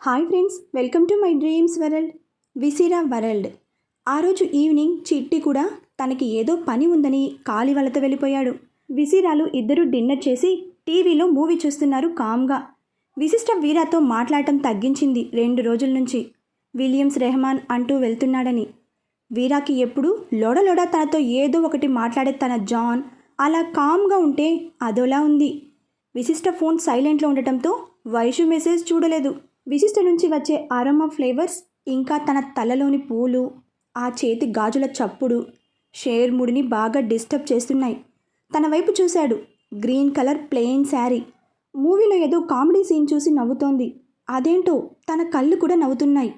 Hi friends welcome to my dreams world విసిరా world. ఆ రోజు evening చిట్టి కూడా తనకి ఏదో పని ఉందని కాలి వలత వెళ్ళిపోయాడు. విసిరాలు ఇద్దరు డిన్నర్ చేసి టీవీలో మూవీ చూస్తున్నారు కామ్గా. విశిష్ట వీరాతో మాట్లాడటం తగ్గించింది రెండు రోజుల నుంచి. విలియమ్స్ రెహమాన్ అంటూ వెళ్తున్నాడని. వీరాకి ఎప్పుడు లోడలోడ తనతో ఏదో ఒకటి మాట్లాడే తన జాన్ అలా కామ్గా ఉంటే అదోలా ఉంది. విశిష్ట ఫోన్ సైలెంట్లో ఉండటంతో వైషు మెసేజ్ చూడలేదు. విశిష్ట నుంచి వచ్చే అరోమా ఫ్లేవర్స్ ఇంకా తన తలలోని పూలు ఆ చేతి గాజుల చప్పుడు షేర్ముడిని బాగా డిస్టర్బ్ చేస్తున్నాయి. తన వైపు చూశాడు గ్రీన్ కలర్ ప్లెయిన్ శారీ. మూవీలో ఏదో కామెడీ సీన్ చూసి నవ్వుతోంది. అదేంటో తన కళ్ళు కూడా నవ్వుతున్నాయి.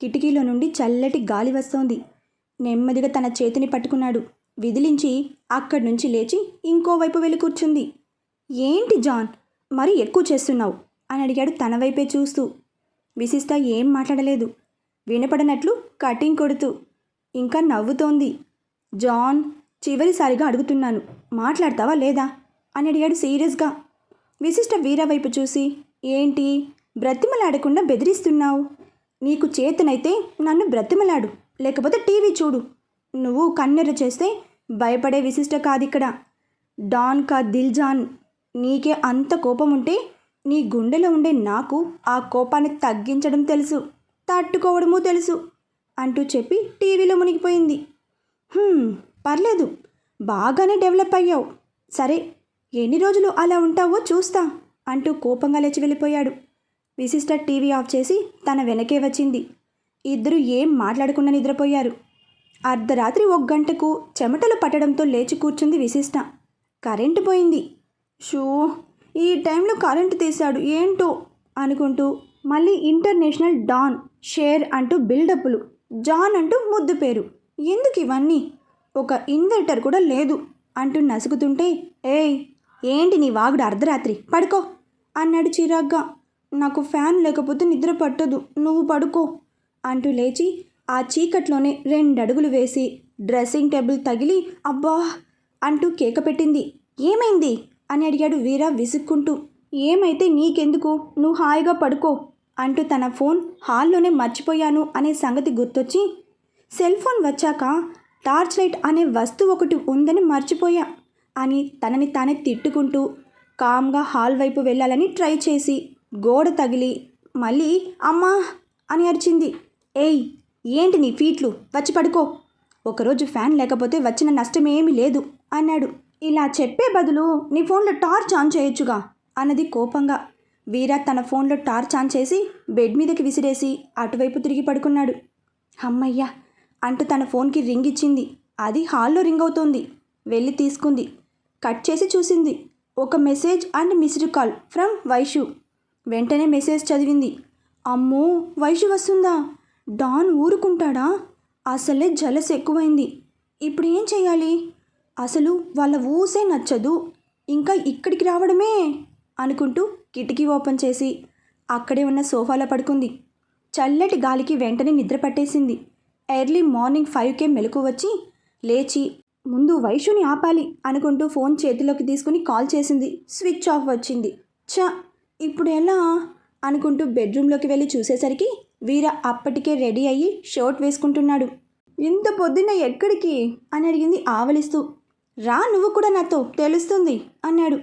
కిటికీలో నుండి చల్లటి గాలి వస్తోంది. నెమ్మదిగా తన చేతిని పట్టుకున్నాడు. విదిలించి అక్కడి నుంచి లేచి ఇంకోవైపు వెళ్ళి కూర్చుంది. ఏంటి జాన్ మరి ఎక్కువ చేస్తున్నావు? అని అడిగాడు తన వైపే చూస్తూ. విశిష్ట ఏం మాట్లాడలేదు. వినపడనట్లు కటింగ్ కొడుతూ ఇంకా నవ్వుతోంది. జాన్ చివరిసారిగా అడుగుతున్నాను మాట్లాడతావా లేదా? అని అడిగాడు సీరియస్గా. విశిష్ట వీర వైపు చూసి ఏంటి? బ్రతిమలాడకుండా బెదిరిస్తున్నావు? నీకు చేతనైతే నన్ను బ్రతిమలాడు లేకపోతే టీవీ చూడు. నువ్వు కన్నెర్ర చేస్తే భయపడే విశిష్ట కాదిక్కడ. డాన్ కా దిల్ జాన్ నీకే అంత కోపం ఉంటే నీ గుండెలో ఉండే నాకు ఆ కోపాన్ని తగ్గించడం తెలుసు తట్టుకోవడమూ తెలుసు అంటూ చెప్పి టీవీలో మునిగిపోయింది. పర్లేదు బాగానే డెవలప్ అయ్యావు. సరే ఎన్ని రోజులు అలా ఉంటావో చూస్తా అంటూ కోపంగా లేచి వెళ్ళిపోయాడు. విశిష్ట టీవీ ఆఫ్ చేసి తన వెనకే వచ్చింది. ఇద్దరు ఏం మాట్లాడకుండా నిద్రపోయారు. అర్ధరాత్రి ఒక గంటకు చెమటలు పట్టడంతో లేచి కూర్చుంది విశిష్ట. కరెంటు పోయింది. షూ ఈ టైంలో కరెంటు తీశాడు. ఏంటో అనుకుంటూ మళ్ళీ ఇంటర్నేషనల్ డాన్ షేర్ అంటూ బిల్డప్లు జాన్ అంటూ ముద్దు పేరు. ఎందుకు ఇవన్నీ? ఒక ఇన్వర్టర్ కూడా లేదు అంటూ నసుగుతుంటే ఏయ్ ఏంటి నీ వాగుడు అర్ధరాత్రి? పడుకో అన్నాడు చిరాగ్గా. నాకు ఫ్యాన్ లేకపోతే నిద్ర పట్టదు. నువ్వు పడుకో అంటూ లేచి ఆ చీకట్లోనే రెండడుగులు వేసి డ్రెస్సింగ్ టేబుల్ తగిలి అబ్బా అంటూ కేక పెట్టింది. ఏమైంది? అని అడిగాడు వీర విసుక్కుంటూ. ఏమైతే నీకెందుకు? నువ్వు హాయిగా పడుకో అంటూ తన ఫోన్ హాల్లోనే మర్చిపోయాను అనే సంగతి గుర్తొచ్చి సెల్ ఫోన్ వచ్చాక టార్చ్ లైట్ అనే వస్తువు ఒకటి ఉందని మర్చిపోయా అని తనని తానే తిట్టుకుంటూ కామ్గా హాల్ వైపు వెళ్ళాలని ట్రై చేసి గోడ తగిలి మళ్ళీ అమ్మా అని అరిచింది. ఏయ్ ఏంటి నీ ఫీట్లు? వచ్చి పడుకో. ఒకరోజు ఫ్యాన్ లేకపోతే వచ్చిన నష్టమేమీ లేదు అన్నాడు. ఇలా చెప్పే బదులు నీ ఫోన్లో టార్చ్ ఆన్ చేయొచ్చుగా అన్నది కోపంగా. వీరా తన ఫోన్లో టార్చ్ ఆన్ చేసి బెడ్ మీదకి విసిరేసి అటువైపు తిరిగి పడుకున్నాడు. అమ్మయ్యా! అంటూ తన ఫోన్కి రింగ్ ఇచ్చింది. అది హాల్లో రింగ్ అవుతోంది. వెళ్ళి తీసుకుంది. కట్ చేసి చూసింది. ఒక message and missed call from Vaishu. వెంటనే మెసేజ్ చదివింది. అమ్మో! వైషు వస్తుందా? డాన్ ఊరుకుంటాడా? అసలే జలస్ ఎక్కువైంది. ఇప్పుడు ఏం చేయాలి? అసలు వాళ్ళ ఊసే నచ్చదు. ఇంకా ఇక్కడికి రావడమే అనుకుంటూ కిటికీ ఓపెన్ చేసి అక్కడే ఉన్న సోఫాలో పడుకుంది. చల్లటి గాలికి వెంటనే నిద్ర పట్టేసింది. ఎర్లీ మార్నింగ్ ఫైవ్కే మెలకు వచ్చి లేచి ముందు వైషుని ఆపాలి అనుకుంటూ ఫోన్ చేతిలోకి తీసుకుని కాల్ చేసింది. స్విచ్ ఆఫ్ వచ్చింది. ఛ ఇప్పుడు ఎలా అనుకుంటూ బెడ్రూమ్లోకి వెళ్ళి చూసేసరికి వీర అప్పటికే రెడీ అయ్యి షర్ట్ వేసుకుంటున్నాడు. ఇంత పొద్దున్న ఎక్కడికి అని అడిగింది ఆవలిస్తూ. రా నువ్వు కూడా నాతో తెలుస్తుంది అన్నాడు.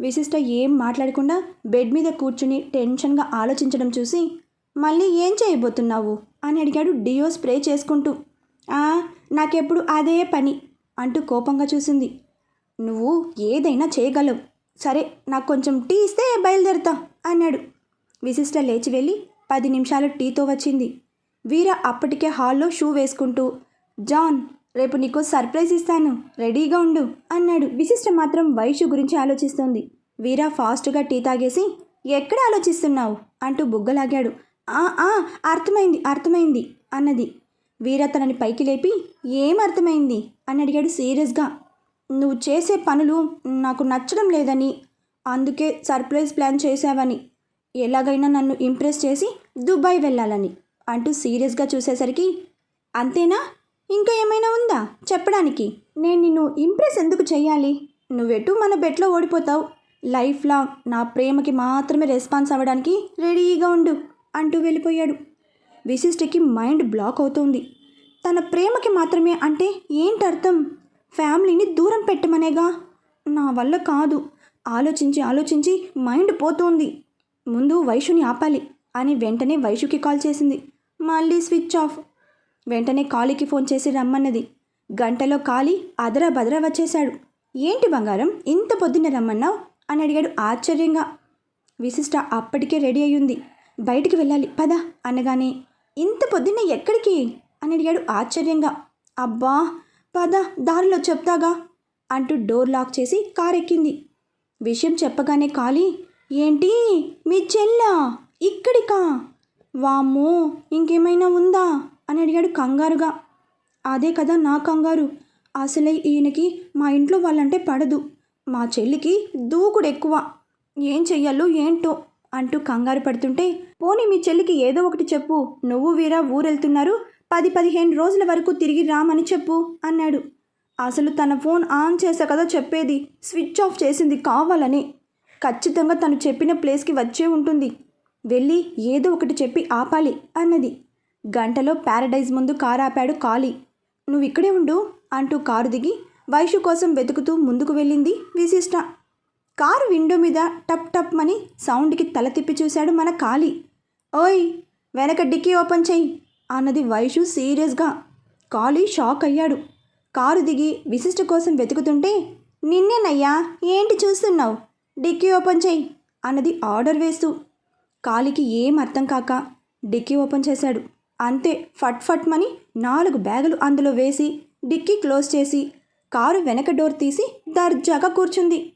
విశిష్ట ఏం మాట్లాడకుండా బెడ్ మీద కూర్చుని టెన్షన్గా ఆలోచించడం చూసి మళ్ళీ ఏం చేయబోతున్నావు అని అడిగాడు డియో స్ప్రే చేసుకుంటూ. నాకెప్పుడు అదే పని అంటూ కోపంగా చూసింది. నువ్వు ఏదైనా చేయగలవు. సరే నాకు కొంచెం టీ ఇస్తే బయలుదేరుతా అన్నాడు. విశిష్ట లేచి వెళ్ళి పది నిమిషాలు టీతో వచ్చింది. వీర అప్పటికే హాల్లో షూ వేసుకుంటూ జాన్ రేపు నీకు సర్ప్రైజ్ ఇస్తాను. రెడీగా ఉండు అన్నాడు. విశిష్ట మాత్రం వైషు గురించి ఆలోచిస్తోంది. వీరా ఫాస్ట్గా టీ తాగేసి ఎక్కడ ఆలోచిస్తున్నావు? అంటూ బుగ్గలాగాడు. "ఆ, ఆ, అర్థమైంది అర్థమైంది అన్నది. వీర తనని పైకి లేపి ఏం అర్థమైంది? అని అడిగాడు సీరియస్గా. నువ్వు చేసే పనులు నాకు నచ్చడం లేదని అందుకే సర్ప్రైజ్ ప్లాన్ చేసావని ఎలాగైనా నన్ను ఇంప్రెస్ చేసి దుబాయ్ వెళ్ళాలని అంటూ సీరియస్గా చూసేసరికి అంతేనా? ఇంకా ఏమైనా ఉందా? చెప్పడానికి. నేను నిన్ను ఇంప్రెస్ ఎందుకు చేయాలి నువ్వెటు మన బెట్లో ఓడిపోతావు? లైఫ్ లాంగ్ నా ప్రేమకి మాత్రమే రెస్పాన్స్ అవ్వడానికి రెడీగా ఉండు అంటూ వెళ్ళిపోయాడు. విశిష్టకి మైండ్ బ్లాక్ అవుతోంది. తన ప్రేమకి మాత్రమే అంటే ఏంటి అర్థం ఫ్యామిలీని దూరం పెట్టమనేగా? నా వల్ల కాదు. ఆలోచించి ఆలోచించి మైండ్ పోతోంది. ముందు వైషుని ఆపాలి అని వెంటనే వైషుకి కాల్ చేసింది. మళ్ళీ స్విచ్ ఆఫ్ వెంటనే కాళీకి ఫోన్ చేసి రమ్మన్నది. గంటలో కాళీ అదరా బదరా వచ్చేశాడు. ఏంటి బంగారం? ఇంత పొద్దున్న రమ్మన్నావు? అని అడిగాడు ఆశ్చర్యంగా. విశిష్ట అప్పటికే రెడీ అయ్యింది. బయటికి వెళ్ళాలి. పద అనగానే ఇంత పొద్దున్న ఎక్కడికి? అని అడిగాడు ఆశ్చర్యంగా. అబ్బా పద దారిలో చెప్తాగా అంటూ డోర్ లాక్ చేసి కారెక్కింది. విషయం చెప్పగానే కాళీ ఏంటి? మీ చెల్లా? ఇక్కడికా? వామ్మో ఇంకేమైనా ఉందా? అని అడిగాడు కంగారుగా. అదే కదా నా కంగారు. అసలే ఈయనకి మా ఇంట్లో వాళ్ళంటే పడదు. మా చెల్లికి దూకుడు ఎక్కువ. ఏం చెయ్యాలో ఏంటో అంటూ కంగారు పడుతుంటే పోనీ మీ చెల్లికి ఏదో ఒకటి చెప్పు. నువ్వు వీరా ఊరెళ్తున్నారు. పది పదిహేను రోజుల వరకు తిరిగి రామని చెప్పు అన్నాడు. అసలు తన ఫోన్ ఆన్ చేశా కదా చెప్పేది. స్విచ్ ఆఫ్ చేసింది కావాలని. ఖచ్చితంగా తను చెప్పిన ప్లేస్కి వచ్చే ఉంటుంది. వెళ్ళి ఏదో ఒకటి చెప్పి ఆపాలి అన్నది. గంటలో ప్యారడైజ్ ముందు కారు ఆపాడు కాళీ. నువ్వు ఇక్కడే ఉండు అంటూ కారు దిగి వైషు కోసం వెతుకుతూ ముందుకు వెళ్ళింది విశిష్ట కారు విండో మీద టప్ టప్ అని సౌండ్కి తల తిప్పి చూశాడు మన కాళీ. ఓయ్ వెనక డిక్కీ ఓపెన్ చెయ్యి అన్నది వైషు సీరియస్గా. కాళీ షాక్ అయ్యాడు. కారు దిగి విశిష్ట కోసం వెతుకుతుంటే నిన్నేనయ్యా ఏంటి చూస్తున్నావు? డిక్కీ ఓపెన్ చెయ్యి అన్నది ఆర్డర్ వేస్తూ. కాలికి ఏం అర్థం కాక డిక్కీ ఓపెన్ చేశాడు. అంతే ఫట్ ఫట్ మని నాలుగు బ్యాగులు అందులో వేసి డిక్కీ క్లోజ్ చేసి కారు వెనక డోర్ తీసి దర్జాగా కూర్చుంది.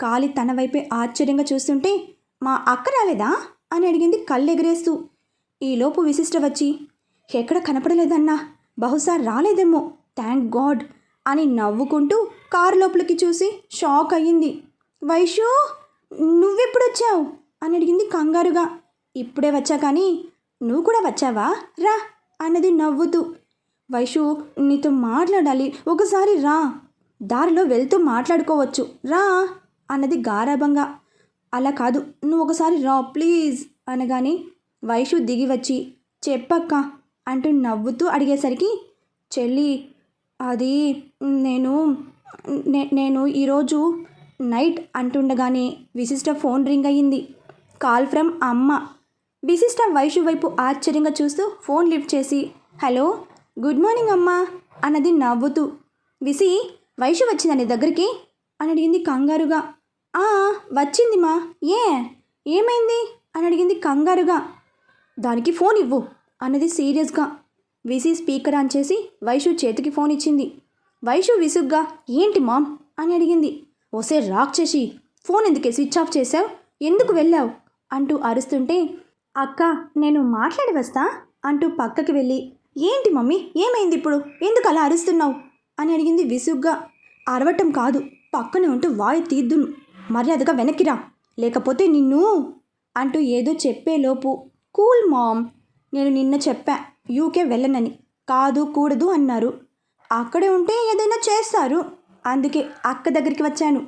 కాలి తన వైపే ఆశ్చర్యంగా చూస్తుంటే మా అక్క రాలేదా? అని అడిగింది కళ్ళెగరేస్తూ. ఈలోపు విశిష్ట వచ్చి ఎక్కడ కనపడలేదన్నా బహుశా రాలేదేమో థ్యాంక్ గాడ్ అని నవ్వుకుంటూ కారు లోపలికి చూసి షాక్ అయ్యింది. వైషు నువ్వెప్పుడొచ్చావు? అని అడిగింది కంగారుగా. ఇప్పుడే వచ్చా కానీ నువ్వు కూడా వచ్చావా? రా అన్నది నవ్వుతూ. వైషు నీతో మాట్లాడాలి. ఒకసారి రా. దారిలో వెళ్తూ మాట్లాడుకోవచ్చు. రా అన్నది గారాభంగా. అలా కాదు నువ్వు ఒకసారి రా ప్లీజ్ అనగానే వైషు దిగి వచ్చి చెప్పక్క అంటూ నవ్వుతూ అడిగేసరికి చెల్లి అది నేను నే- నేను ఈరోజు నైట్ అంటుండగానే విశిష్ట ఫోన్ రింగ్ అయ్యింది. కాల్ ఫ్రమ్ అమ్మ. విశిష్టం వైషు వైపు ఆశ్చర్యంగా చూస్తూ ఫోన్ లిఫ్ట్ చేసి హలో గుడ్ మార్నింగ్ అమ్మా అన్నది నవ్వుతూ. విసి వైషు వచ్చిందా నీ దగ్గరికి? అని అడిగింది కంగారుగా. "ఆ, వచ్చింది మా ఏ ఏమైంది? అని అడిగింది కంగారుగా. దానికి ఫోన్ ఇవ్వు అన్నది సీరియస్గా. విసి స్పీకర్ ఆన్ చేసి వైషు చేతికి ఫోన్ ఇచ్చింది. వైషు విసుగ్గా ఏంటి మామ్? అని అడిగింది. ఓసే రాక్ చేసి ఫోన్ ఎందుకే స్విచ్ ఆఫ్ చేసావు ఎందుకు వెళ్ళావు? అంటూ అరుస్తుంటే అక్క నేను మాట్లాడి వస్తా అంటూ పక్కకి వెళ్ళి ఏంటి మమ్మీ ఏమైంది ఇప్పుడు? ఎందుకు అలా అరుస్తున్నావు? అని అడిగింది విసుగ్గా. అరవటం కాదు పక్కనే ఉంటూ వాయి తీద్దును. మర్యాదగా వెనక్కిరా లేకపోతే నిన్ను అంటూ ఏదో చెప్పేలోపు కూల్ మామ్ నేను నిన్న చెప్పా యూకే వెళ్ళనని. కాదు కూడదు అన్నారు. అక్కడే ఉంటే ఏదైనా చేస్తారు. అందుకే అక్క దగ్గరికి వచ్చాను.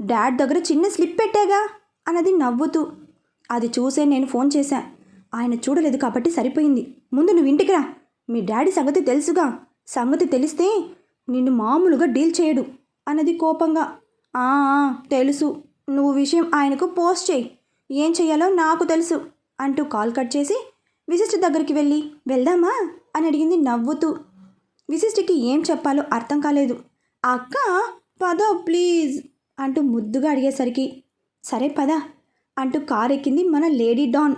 డాడ్ దగ్గర చిన్న స్లిప్ పెట్టాగా అన్నది నవ్వుతూ అది చూసే నేను ఫోన్ చేశా. ఆయన చూడలేదు కాబట్టి సరిపోయింది. ముందు నువ్వు ఇంటికిరా మీ డాడీ సంగతి తెలుసుగా. సంగతి తెలిస్తే నిన్ను మామూలుగా డీల్ చేయడు అన్నది కోపంగా. "ఆ, తెలుసు. నువ్వు విషయం ఆయనకు పోస్ట్ చేయి. ఏం చెయ్యాలో నాకు తెలుసు అంటూ కాల్ కట్ చేసి విశిష్ట దగ్గరికి వెళ్ళి వెళ్దామా? అని అడిగింది నవ్వుతూ. విశిష్టికి ఏం చెప్పాలో అర్థం కాలేదు. అక్క పదో ప్లీజ్ అంటూ ముద్దుగా అడిగేసరికి సరే పదా. అంటూ కారెక్కింది మన లేడీ డాన్.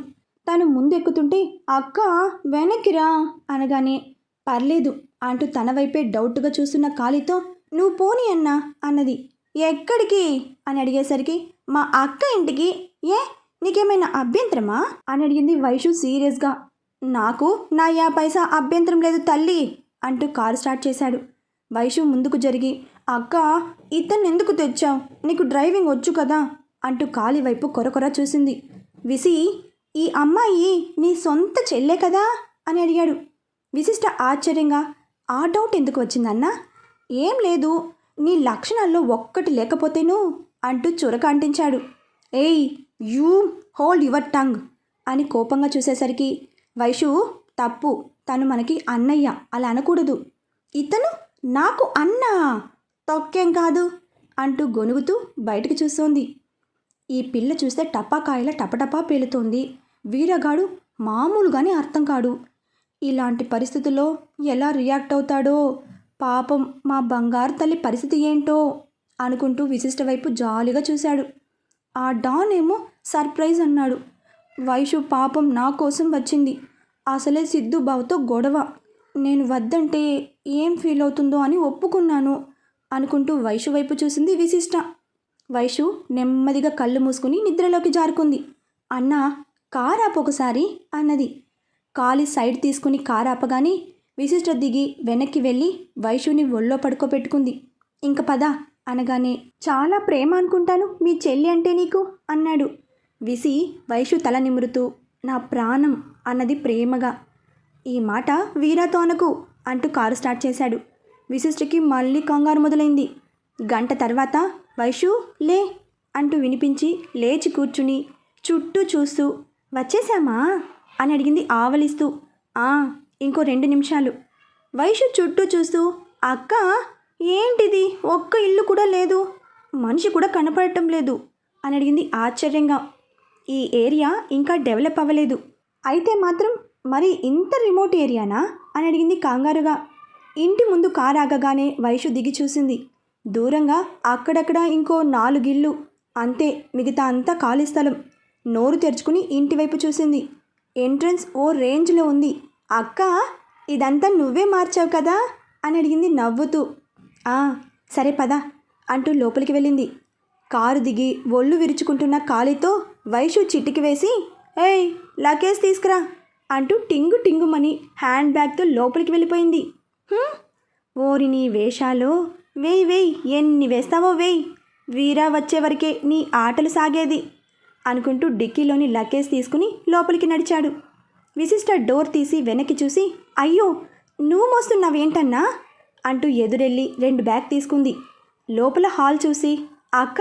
తను ముందు ఎక్కుతుంటే అక్క వెనక్కిరా అనగానే పర్లేదు అంటూ తన వైపే డౌట్గా చూస్తున్న కాలితో నువ్వు పోని అన్నా అన్నది. ఎక్కడికి? అని అడిగేసరికి మా అక్క ఇంటికి. ఏ? నీకేమైనా అభ్యంతరమా? అని అడిగింది వైషు సీరియస్గా. నాకు? నా యా పైసా అభ్యంతరం లేదు తల్లి అంటూ కారు స్టార్ట్ చేశాడు. వైషు ముందుకు జరిగి అక్క ఇతన్ని ఎందుకు తెచ్చావు? నీకు డ్రైవింగ్ వచ్చు కదా అంటూ కాలి వైపు కొరకొర చూసింది. విసి ఈ అమ్మాయి నీ సొంత చెల్లే కదా? అని అడిగాడు. విశిష్ట ఆశ్చర్యంగా ఆ డౌట్ ఎందుకు వచ్చిందన్నా? ఏం లేదు నీ లక్షణాల్లో ఒక్కటి లేకపోతేను? అంటూ చురక అంటించాడు. ఏయ్ యూ హోల్డ్ యువర్ టంగ్ అని కోపంగా చూసేసరికి వైషు తప్పు తను మనకి అన్నయ్య అలా అనకూడదు. ఇతను నాకు అన్నా తొక్కేం కాదు అంటూ గొనుగుతూ బయటకు చూస్తోంది. ఈ పిల్ల చూస్తే టపాకాయల టపటపా పేలుతోంది. వీరగాడు మామూలుగానే అర్థం కాడు. ఇలాంటి పరిస్థితుల్లో ఎలా రియాక్ట్ అవుతాడో? పాపం మా బంగారు తల్లి పరిస్థితి ఏంటో? అనుకుంటూ విశిష్ట వైపు జాలీగా చూశాడు. ఆ డాన్ ఏమో సర్ప్రైజ్ అన్నాడు. వైషు పాపం నా కోసం వచ్చింది. అసలే సిద్ధు బావతో గొడవ. నేను వద్దంటే ఏం ఫీల్ అవుతుందో అని ఒప్పుకున్నాను అనుకుంటూ వైషు వైపు చూసింది విశిష్ట. వైషు నెమ్మదిగా కళ్ళు మూసుకుని నిద్రలోకి జారుకుంది. అన్నా కారాపు ఒకసారి అన్నది. కాలి సైడ్ తీసుకుని కారాపగానే విశిష్ట దిగి వెనక్కి వెళ్ళి వైషుని ఒళ్ళో పడుకోబెట్టుకుంది. ఇంక పద అనగానే చాలా ప్రేమ అనుకుంటాను మీ చెల్లి అంటే నీకు అన్నాడు. విసి వైషు తల నిమురుతూ నా ప్రాణం అన్నది ప్రేమగా. ఈ మాట వీరాతో అనకు అంటూ కారు స్టార్ట్ చేశాడు. విశిష్టకి మళ్ళీ కంగారు మొదలైంది. గంట తర్వాత వైషు లే అంటూ వినిపించి లేచి కూర్చుని చుట్టూ చూస్తూ వచ్చేసామా అని అడిగింది ఆవలిస్తూ. ఆ ఇంకో రెండు నిమిషాలు. వైషు చుట్టూ చూస్తూ అక్క ఏంటిది? ఒక్క ఇల్లు కూడా లేదు. మనిషి కూడా కనపడటం లేదు. అని అడిగింది ఆశ్చర్యంగా. ఈ ఏరియా ఇంకా డెవలప్ అవ్వలేదు. అయితే మాత్రం మరి ఇంత రిమోట్ ఏరియానా? అని అడిగింది కంగారుగా. ఇంటి ముందు కారు ఆగగానే వైషు దిగి చూసింది. దూరంగా అక్కడక్కడ ఇంకో నాలుగిళ్ళు. అంతే మిగతా అంతా ఖాళీ స్థలం. నోరు తెరుచుకుని ఇంటివైపు చూసింది. ఎంట్రన్స్ ఓ రేంజ్లో ఉంది. అక్క ఇదంతా నువ్వే మార్చావు కదా? అని అడిగింది నవ్వుతూ. "ఆ, సరే పద అంటూ లోపలికి వెళ్ళింది. కారు దిగి ఒళ్ళు విరుచుకుంటున్న కాలితో వైషు చిటికి వేసి ఏయ్ లగేజ్ తీసుకురా అంటూ టింగు టింగుమని హ్యాండ్ బ్యాగ్తో లోపలికి వెళ్ళిపోయింది. ఓరిని ఓరి నీ వేషాలు వేయ్ వేయ్ ఎన్ని వేస్తావో వేయ్. వీరా వచ్చే వరకే నీ ఆటలు సాగేది అనుకుంటూ డిక్కీలోని లగేజ్ తీసుకుని లోపలికి నడిచాడు. విశిష్ట డోర్ తీసి వెనక్కి చూసి అయ్యో నువ్వు మోస్తున్నావేంటన్నా? అంటూ ఎదురెళ్ళి రెండు బ్యాగ్ తీసుకుంది. లోపల హాల్ చూసి అక్క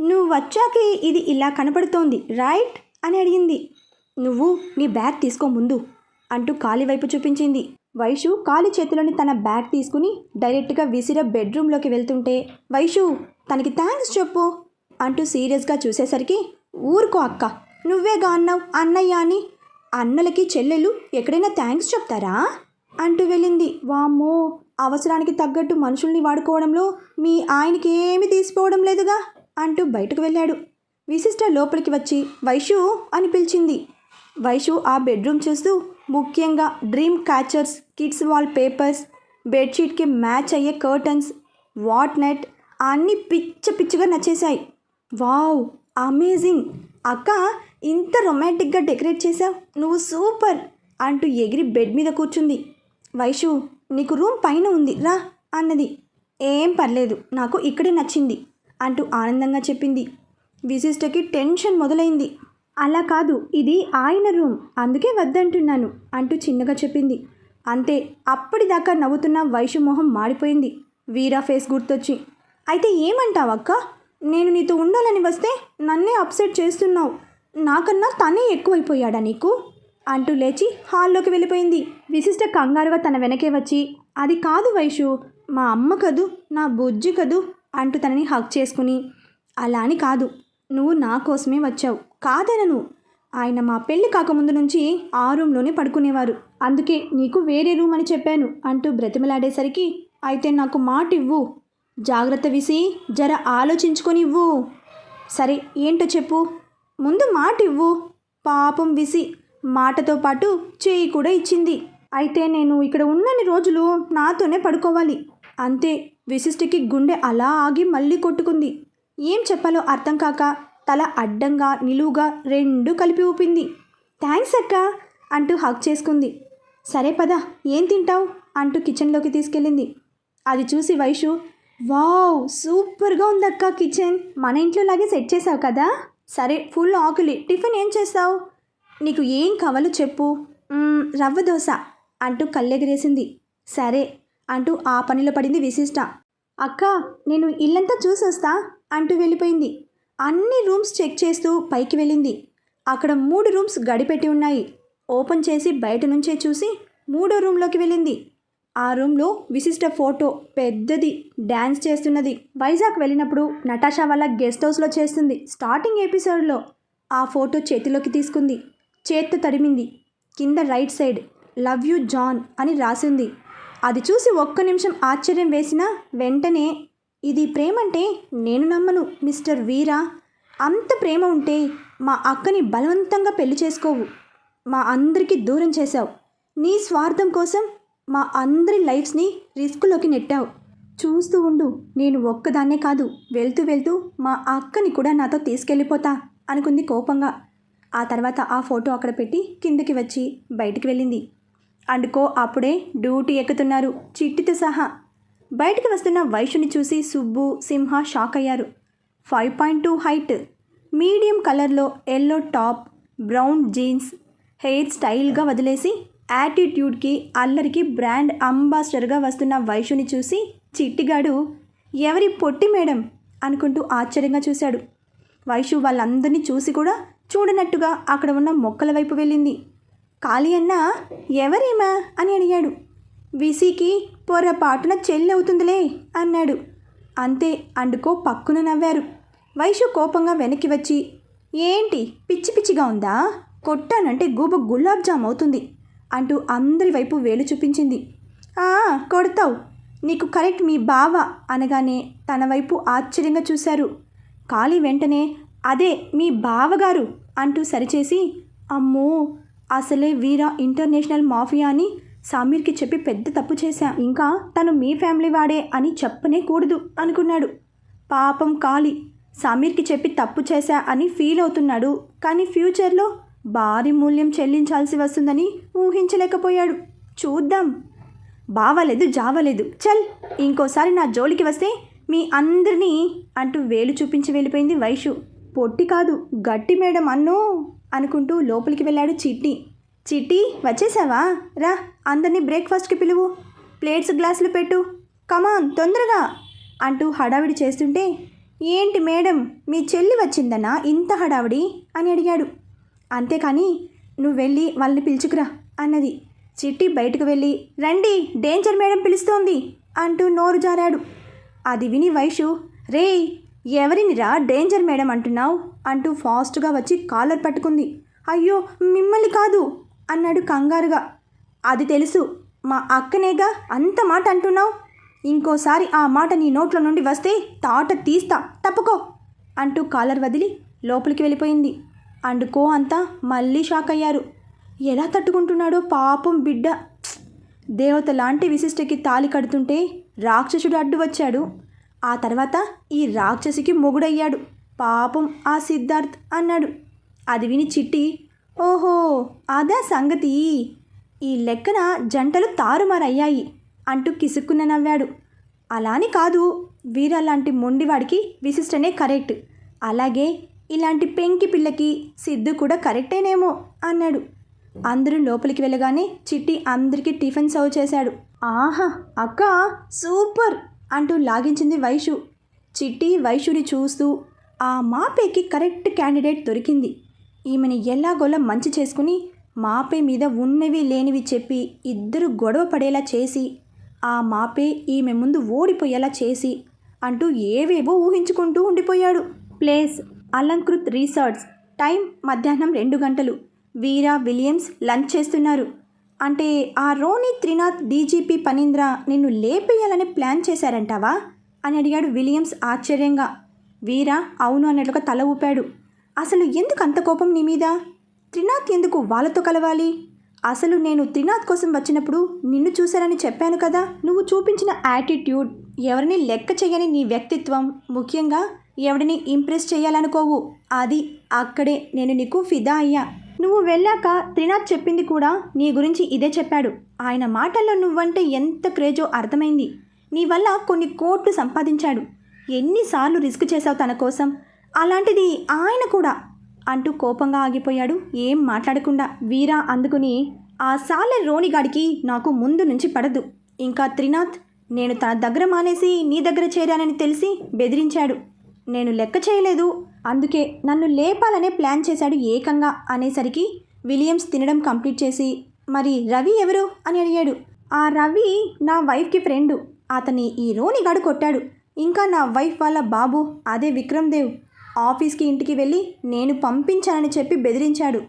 నువ్వు వచ్చాకే ఇది ఇలా కనపడుతోంది రైట్? అని అడిగింది. నువ్వు నీ బ్యాగ్ తీసుకో ముందు అంటూ కాలి వైపు చూపించింది. వైషు కాలి చేతిలోని తన బ్యాగ్ తీసుకుని డైరెక్ట్గా విసిర బెడ్రూమ్లోకి వెళ్తుంటే వైషు తనకి థ్యాంక్స్ చెప్పు అంటూ సీరియస్గా చూసేసరికి ఊరుకో అక్క నువ్వేగా అన్నావు అన్నయ్య అని. అన్నలకి చెల్లెలు ఎక్కడైనా థ్యాంక్స్ చెప్తారా? అంటూ వెళ్ళింది. వామ్మో అవసరానికి తగ్గట్టు మనుషుల్ని వాడుకోవడంలో మీ ఆయనకి ఏమి తీసుకోవడం లేదుగా? అంటూ బయటకు వెళ్ళాడు. విశిష్ట లోపలికి వచ్చి వైషు అని పిలిచింది. వైషు ఆ బెడ్రూమ్ చూస్తూ ముఖ్యంగా dream catchers kids wall papers బెడ్షీట్కి match అయ్యే కర్టన్స్ వాట్ నెట్ అన్నీ పిచ్చ పిచ్చిగా నచ్చేశాయి. Wow amazing. అక్క ఇంత రొమాంటిక్గా డెకరేట్ చేసావు నువ్వు సూపర్ అంటూ ఎగిరి బెడ్ మీద కూర్చుంది. వైషు నీకు రూమ్ పైన ఉంది రా అన్నది. ఏం పర్లేదు నాకు ఇక్కడే నచ్చింది అంటూ ఆనందంగా చెప్పింది. విశిష్టకి టెన్షన్ మొదలైంది. అలా కాదు ఇది ఆయన రూమ్. అందుకే వద్దంటున్నాను అంటూ చిన్నగా చెప్పింది. అంతే అప్పటిదాకా నవ్వుతున్న వైషుమోహం మాడిపోయింది. వీరా ఫేస్ గుర్తొచ్చి అయితే ఏమంటావు అక్క నేను నీతో ఉండాలని వస్తే నన్నే అప్సెట్ చేస్తున్నావు. నాకన్నా తనే ఎక్కువైపోయాడా నీకు? అంటూ లేచి హాల్లోకి వెళ్ళిపోయింది. విశిష్ట కంగారుగా తన వెనకే వచ్చి అది కాదు వైషు మా అమ్మ కదూ నా బుజ్జి కదూ అంటూ తనని హక్ చేసుకుని అలా అని కాదు నువ్వు నా కోసమే వచ్చావు. కాదనను. ఆయన మా పెళ్ళి కాకముందు నుంచి ఆ రూమ్లోనే పడుకునేవారు. అందుకే నీకు వేరే రూమ్ అని చెప్పాను అంటూ బ్రతిమలాడేసరికి అయితే నాకు మాట ఇవ్వు జాగ్రత్త విసి జర ఆలోచించుకొని ఇవ్వు. సరే ఏంటో చెప్పు. ముందు మాట ఇవ్వు పాపం విసి మాటతో పాటు చేయి కూడా ఇచ్చింది. అయితే నేను ఇక్కడ ఉన్నన్ని రోజులు నాతోనే పడుకోవాలి. అంతే విశిష్టికి గుండె అలా ఆగి మళ్ళీ కొట్టుకుంది. ఏం చెప్పాలో అర్థం కాక తల అడ్డంగా నిలువుగా రెండు కలిపి ఊపింది. థ్యాంక్స్ అక్క అంటూ హక్ చేసుకుంది. సరే పద ఏం తింటావు? అంటూ కిచెన్లోకి తీసుకెళ్ళింది. అది చూసి వైషు వావ్ సూపర్గా ఉందక్క కిచెన్. మన ఇంట్లో లాగే సెట్ చేసావు కదా? సరే ఫుల్ ఆకులి. టిఫిన్ ఏం చేస్తావు? నీకు ఏం కావాలో చెప్పు. రవ్వ దోశ అంటూ కళ్ళెగిరేసింది. సరే అంటూ ఆ పనిలో పడింది విశిష్ట. అక్క నేను ఇల్లంతా చూసొస్తా అంటూ వెళ్ళిపోయింది. అన్ని రూమ్స్ చెక్ చేస్తూ పైకి వెళ్ళింది. అక్కడ మూడు రూమ్స్ గడిపెట్టి ఉన్నాయి. ఓపెన్ చేసి బయట నుంచే చూసి మూడో రూమ్లోకి వెళ్ళింది. ఆ రూమ్లో విశిష్ట ఫోటో పెద్దది డ్యాన్స్ చేస్తున్నది. వైజాగ్ వెళ్ళినప్పుడు నటాషా వాళ్ళ గెస్ట్ హౌస్లో చేస్తుంది స్టార్టింగ్ ఎపిసోడ్లో. ఆ ఫోటో చేతిలోకి తీసుకుంది. చేత్తో తడిమింది కింద right side love you John అని రాసింది. అది చూసి ఒక్క నిమిషం ఆశ్చర్యం వేసినా వెంటనే ఇది ప్రేమంటే నేను నమ్మను మిస్టర్ వీరా. అంత ప్రేమ ఉంటే మా అక్కని బలవంతంగా పెళ్ళి చేసుకోవు. మా అందరికీ దూరం చేశావు. నీ స్వార్థం కోసం మా అందరి లైఫ్స్ని రిస్క్లోకి నెట్టావు. చూస్తూ ఉండు నేను ఒక్కదాన్నే కాదు. వెళ్తూ వెళ్తూ మా అక్కని కూడా నాతో తీసుకెళ్ళిపోతా అనుకుంది కోపంగా. ఆ తర్వాత ఆ ఫోటో అక్కడ పెట్టి కిందకి వచ్చి బయటికి వెళ్ళింది. అండుకో అప్పుడే డ్యూటీ ఎక్కుతున్నారు. చిట్టితో సహా బయటికి వస్తున్న వైషుని చూసి సుబ్బు సింహ షాక్ అయ్యారు. Five point two height medium కలర్లో yellow top brown jeans hair స్టైల్గా వదిలేసి యాటిట్యూడ్కి అల్లరికి బ్రాండ్ అంబాసిడర్గా వస్తున్న వైషుని చూసి చిట్టిగాడు ఎవరి పొట్టి మేడం? అనుకుంటూ ఆశ్చర్యంగా చూశాడు. వైషు వాళ్ళందరినీ చూసి కూడా చూడనట్టుగా అక్కడ ఉన్న మొక్కల వైపు వెళ్ళింది. కాళీ అన్న ఎవరేమా? అని అడిగాడు. విసికి పొరపాటున చెల్లి అవుతుందిలే అన్నాడు. అంతే అండుకో పక్కున నవ్వారు. వైషు కోపంగా వెనక్కి వచ్చి ఏంటి? పిచ్చి పిచ్చిగా ఉందా? కొట్టానంటే గూబ గులాబ్ జామ్ అవుతుంది అంటూ అందరి వైపు వేలు చూపించింది. "ఆ, కొడతావు. నీకు కరెక్ట్ మీ బావ అనగానే తన వైపు ఆశ్చర్యంగా చూశారు. ఖాళీ వెంటనే అదే మీ బావగారు అంటూ సరిచేసి అమ్మో! అసలే వీరా ఇంటర్నేషనల్ మాఫియా అని సమీర్కి చెప్పి పెద్ద తప్పు చేశాం. ఇంకా తను మీ ఫ్యామిలీ వాడే అని చెప్పనే కూడదు అనుకున్నాడు. పాపం కాలి. సమీర్కి చెప్పి తప్పు చేశా అని ఫీల్ అవుతున్నాడు. కానీ ఫ్యూచర్లో భారీ మూల్యం చెల్లించాల్సి వస్తుందని ఊహించలేకపోయాడు. చూద్దాం. బావలేదు జావలేదు. చల్ ఇంకోసారి నా జోలికి వస్తే మీ అందరినీ అంటూ వేలు చూపించి వెళ్ళిపోయింది వైషు. పొట్టి కాదు గట్టి మేడం అన్నో అనుకుంటూ లోపలికి వెళ్ళాడు చిట్టి. చిట్టి వచ్చేసావా? రా అందరినీ బ్రేక్ఫాస్ట్కి పిలువు. ప్లేట్స్ గ్లాసులు పెట్టు. కమాన్ తొందరగా. అంటూ హడావిడి చేస్తుంటే ఏంటి మేడం మీ చెల్లి వచ్చిందనా? ఇంత హడావిడి? అని అడిగాడు. అంతేకాని నువ్వు వెళ్ళి వాళ్ళని పిలుచుకురా అన్నది. చిట్టి బయటకు వెళ్ళి రండి డేంజర్ మేడం పిలుస్తోంది అంటూ నోరు జారాడు. అది విని వైషు రే ఎవరినిరా డేంజర్ మేడం అంటున్నావు? అంటూ ఫాస్ట్గా వచ్చి కాలర్ పట్టుకుంది. అయ్యో మిమ్మల్ని కాదు అన్నాడు కంగారుగా. అది తెలుసు. మా అక్కనేగా అంత మాట అంటున్నావు? ఇంకోసారి ఆ మాట నీ నోట్లో నుండి వస్తే తాట తీస్తా. తప్పుకో! అంటూ కాలర్ వదిలి లోపలికి వెళ్ళిపోయింది. అండుకో అంతా మళ్ళీ షాక్ అయ్యారు ఎలా తట్టుకుంటున్నాడో పాపం బిడ్డ. దేవత లాంటి విశిష్టకి తాలి కడుతుంటే రాక్షసుడు అడ్డు వచ్చాడు. ఆ తర్వాత ఈ రాక్షసికి మొగుడయ్యాడు. పాపం ఆ సిద్ధార్థ్ అన్నాడు. అది విని చిట్టి ఓహో అదా సంగతి. ఈ లెక్కన జంటలు తారుమారయ్యాయి అంటూ కిసుక్కున నవ్వాడు. అలాని కాదు వీరలాంటి మొండివాడికి విశిష్టనే కరెక్ట్. అలాగే ఇలాంటి పెంకి పిల్లకి సిద్ధు కూడా కరెక్టేనేమో అన్నాడు. అందరూ లోపలికి వెళ్ళగానే చిట్టి అందరికీ టిఫిన్ సర్వ్ చేశాడు. ఆహా అక్క సూపర్ అంటూ లాగించింది వైషు. చిట్టి వైషుని చూస్తూ ఆ మాపేకి కరెక్ట్ క్యాండిడేట్ దొరికింది. ఈమెని ఎలాగోలా మంచి చేసుకుని మాపే మీద ఉన్నవి లేనివి చెప్పి ఇద్దరు గొడవ పడేలా చేసి ఆ మాపే ఈమె ముందు ఓడిపోయేలా చేసి అంటూ ఏవేవో ఊహించుకుంటూ ఉండిపోయాడు. ప్లేస్ అలంకృత్ రిసార్ట్స్ టైం మధ్యాహ్నం రెండు గంటలు వీరా విలియమ్స్ లంచ్ చేస్తున్నారు. అంటే ఆ రోని త్రినాథ్ డీజీపీ పనీంద్ర నిన్ను లేపేయాలని ప్లాన్ చేశారంటావా? అని అడిగాడు విలియమ్స్ ఆశ్చర్యంగా. వీరా అవును అన్నట్లుగా తల ఊపాడు. అసలు ఎందుకు అంత కోపం నీ మీద? త్రినాథ్ ఎందుకు వాళ్ళతో కలవాలి? అసలు నేను త్రినాథ్ కోసం వచ్చినప్పుడు నిన్ను చూశానని చెప్పాను కదా? నువ్వు చూపించిన యాటిట్యూడ్ ఎవరిని లెక్క చేయని నీ వ్యక్తిత్వం. ముఖ్యంగా ఎవడిని ఇంప్రెస్ చేయాలనుకోవు. అది అక్కడే నేను నీకు ఫిదా అయ్యా. నువ్వు వెళ్ళాక త్రినాథ్ చెప్పింది కూడా నీ గురించి ఇదే చెప్పాడు. ఆయన మాటల్లో నువ్వంటే ఎంత క్రేజో అర్థమైంది. నీ వల్ల కొన్ని కోట్లు సంపాదించాడు. ఎన్నిసార్లు రిస్క్ చేశావు తన కోసం? అలాంటిది ఆయన కూడా. అంటూ కోపంగా ఆగిపోయాడు. ఏం మాట్లాడకుండా వీరా అందుకుని ఆ సాలె రోణిగాడికి నాకు ముందు నుంచి పడదు. ఇంకా త్రినాథ్ నేను తన దగ్గర మానేసి నీ దగ్గర చేరానని తెలిసి బెదిరించాడు. నేను లెక్క చేయలేదు. అందుకే నన్ను లేపాలనే ప్లాన్ చేశాడు ఏకంగా అనేసరికి విలియమ్స్ తినడం కంప్లీట్ చేసి మరి రవి ఎవరు? అని అడిగాడు. ఆ రవి నా వైఫ్కి ఫ్రెండు. అతని ఈ రోనిగాడు కొట్టాడు. ఇంకా నా వైఫ్ వాళ్ళ బాబు అదే విక్రమ్ దేవ్ ఆఫీస్కి ఇంటికి వెళ్ళి నేను పంపించానని చెప్పి బెదిరించాడు.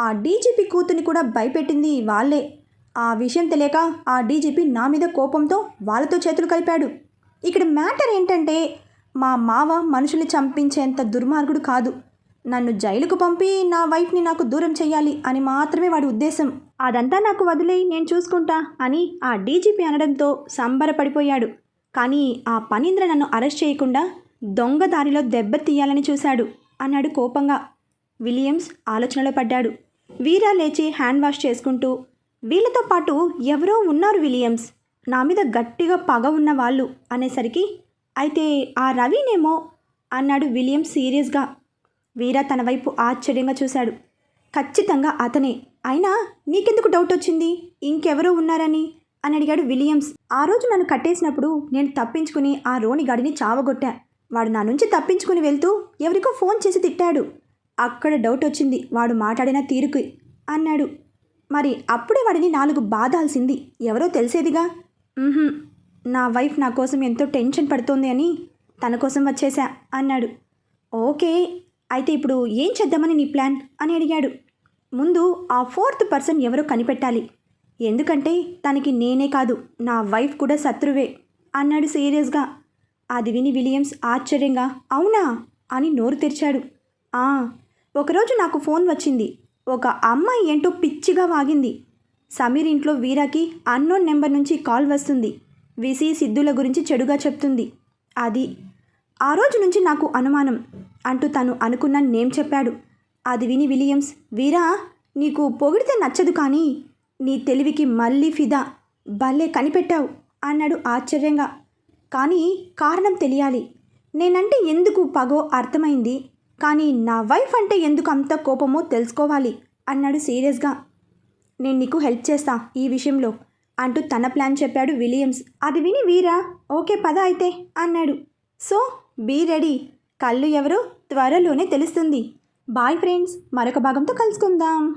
ఆ డీజీపీ కూతుని కూడా భయపెట్టింది వాళ్ళే. ఆ విషయం తెలియక ఆ డీజీపీ నా మీద కోపంతో వాళ్ళతో చేతులు కలిపాడు. ఇక్కడ మ్యాటర్ ఏంటంటే మా మావ మనుషుల్ని చంపించేంత దుర్మార్గుడు కాదు. నన్ను జైలుకు పంపి నా వైఫ్ని నాకు దూరం చెయ్యాలి అని మాత్రమే వాడి ఉద్దేశం. అదంతా నాకు వదిలేయి నేను చూసుకుంటా అని ఆ డీజీపీ అనడంతో సంబరపడిపోయాడు. కానీ ఆ పనీంద్ర నన్ను అరెస్ట్ చేయకుండా దొంగ దారిలో దెబ్బ తీయాలని చూశాడు అన్నాడు కోపంగా. విలియమ్స్ ఆలోచనలో పడ్డాడు. వీరా లేచి హ్యాండ్ వాష్ చేసుకుంటూ వీళ్ళతో పాటు ఎవరో ఉన్నారు విలియమ్స్. నా మీద గట్టిగా పగ ఉన్న వాళ్ళు అనేసరికి అయితే ఆ రవినేమో అన్నాడు విలియం సీరియస్గా. వీరా తన వైపు ఆశ్చర్యంగా చూశాడు. ఖచ్చితంగా అతనే. అయినా నీకెందుకు డౌట్ వచ్చింది? ఇంకెవరో ఉన్నారని? అని అడిగాడు విలియమ్స్. ఆ రోజు నన్ను కట్టేసినప్పుడు నేను తప్పించుకుని ఆ రోని గాడిని చావగొట్టా. వాడు నా నుంచి తప్పించుకుని వెళ్తూ ఎవరికో ఫోన్ చేసి తిట్టాడు. అక్కడ డౌట్ వచ్చింది వాడు మాట్లాడిన తీరుకి అన్నాడు. మరి అప్పుడే వాడిని నాలుగు బాధాల్సింది. ఎవరో తెలిసేదిగా? నా వైఫ్ నా కోసం ఎంతో టెన్షన్ పడుతోంది అని తన కోసం వచ్చేసా అన్నాడు. ఓకే అయితే ఇప్పుడు ఏం చేద్దామని నీ ప్లాన్? అని అడిగాడు. ముందు ఆ ఫోర్త్ పర్సన్ ఎవరో కనిపెట్టాలి. ఎందుకంటే తనకి నేనే కాదు నా వైఫ్ కూడా శత్రువే అన్నాడు సీరియస్గా. అది విని విలియమ్స్ ఆశ్చర్యంగా అవునా? అని నోరు తెరిచాడు. "ఆ, ఒకరోజు నాకు ఫోన్ వచ్చింది. ఒక అమ్మాయి ఏంటో పిచ్చిగా వాగింది. సమీర్ ఇంట్లో వీరాకి అన్నోన్ నెంబర్ నుంచి కాల్ వస్తుంది. విసి సిద్ధుల గురించి చెడుగా చెప్తుంది. అది ఆ రోజు నుంచి నాకు అనుమానం అంటూ తను అనుకున్న నేమ్ చెప్పాడు. అది విని విలియమ్స్ వీరా నీకు పొగిడితే నచ్చదు కానీ నీ తెలివికి మళ్ళీ ఫిదా. భలే కనిపెట్టావు అన్నాడు ఆశ్చర్యంగా. కానీ కారణం తెలియాలి. నేనంటే ఎందుకు పగో అర్థమైంది? కానీ నా వైఫ్ అంటే ఎందుకు అంత కోపమో తెలుసుకోవాలి అన్నాడు సీరియస్గా. నేను నీకు హెల్ప్ చేస్తా ఈ విషయంలో అంటూ తన ప్లాన్ చెప్పాడు విలియమ్స్. అది విని వీరా ఓకే పద అయితే అన్నాడు. So be ready. కళ్ళు ఎవరో త్వరలోనే తెలుస్తుంది. బాయ్ ఫ్రెండ్స్ మరొక భాగంతో కలుసుకుందాం.